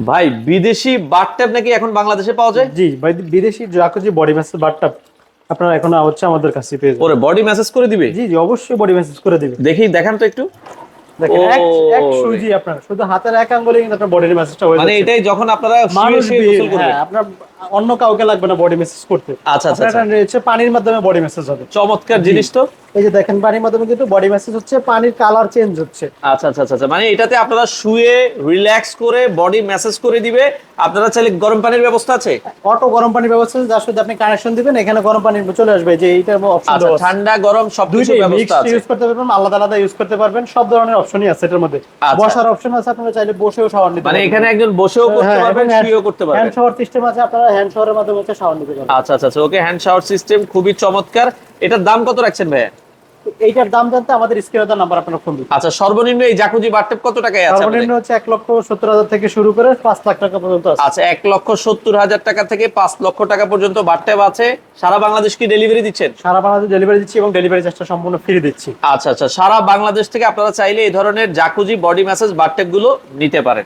ভাই বিদেশি বাথট্যাব নাকি এখন বাংলাদেশে পাওয়া যায়? জি বাই- বিদেশি জাকুজি বডি ম্যাসেজ বারটাপ আপনারা এখন হচ্ছে আমাদের কাছে পেয়ে যাবেন। ওরে বডি ম্যাসেজ করে দিবে? জি জি অবশ্যই বডি ম্যাসেজ করে দিবে। দেখি দেখান তো একটু। দেখেন এক এক সুজি আপনার শুধু হাতের এক আঙ্গুলে কিন্তু আপনার বডি ম্যাসেজটা হয়ে মানে এটাই যখন আপনারা মানুষ হ্যাঁ, আপনার অন্য কাউকে লাগবে না বডি ম্যাসেজ করতে। আচ্ছা, আচ্ছা, আপনার এটা পানির মাধ্যমে বডি ম্যাসেজ হবে। চমৎকার জিনিস তো। এই যে দেখেন পানির মাধ্যমে কিন্তু বডি ম্যাসেজ হচ্ছে পানির কালার চেঞ্জ হচ্ছে। আচ্ছা আচ্ছা আচ্ছা আচ্ছা। মানে এটাতে আপনারা শুয়ে রিল্যাক্স করে বডি ম্যাসেজ করে দিবে। আপনারা চাইলে গরম পানির ব্যবস্থা আছে? অটো গরম পানির ব্যবস্থা আছে যার সাথে আপনি কানেকশন দিবেন এখানে গরম পানি চলে আসবে যে এইটার অপশন আচ্ছা ঠান্ডা গরম সব কিছু ব্যবস্থা আছে। ইউজ করতে পারবেন আলাদা আলাদা ইউজ করতে পারবেন সব ধরনের অপশনই আছে এটার মধ্যে। আচ্ছা। বসার অপশন আছে আপনারা চাইলে বসেও শাওয়ার নিতে মানে এখানে একজন বসেও করতে হ্যাঁ, পারবেন শুয়েও করতে পারবেন। হ্যান্ড শাওয়ার সিস্টেম আছে আপনারা হ্যান্ড শাওয়ারের মাধ্যমে শাওয়ার নিতে পারবেন। আচ্ছা আচ্ছা আচ্ছা ওকে হ্যান্ড শাওয়ার সিস্টেম খুবই চমৎকার। এটার দাম কত রাখছেন ভাইয়া? এইটার দাম জানতে আমাদের স্ক্রিনে নাম্বার আপনারা ফোন দিন আচ্ছা সর্বনিম্ন এই জাকুজি বাথটব কত টাকায় আছে সর্বনিম্ন হচ্ছে এক লক্ষ সত্তর হাজার থেকে শুরু করে পাঁচ লাখ টাকা পর্যন্ত আছে। আচ্ছা এক লক্ষ সত্তর হাজার টাকা থেকে পাঁচ লক্ষ টাকা পর্যন্ত বাথটব আছে। সারা বাংলাদেশ কি ডেলিভারি দিচ্ছেন? সারা বাংলাদেশ ডেলিভারি দিচ্ছি এবং ডেলিভারি চার্জটা সম্পূর্ণ ফ্রি দিচ্ছি। আচ্ছা আচ্ছা সারা বাংলাদেশ থেকে আপনারা চাইলে এই ধরনের জাকুজি বডি ম্যাসাজ বাথটবগুলো নিতে পারেন।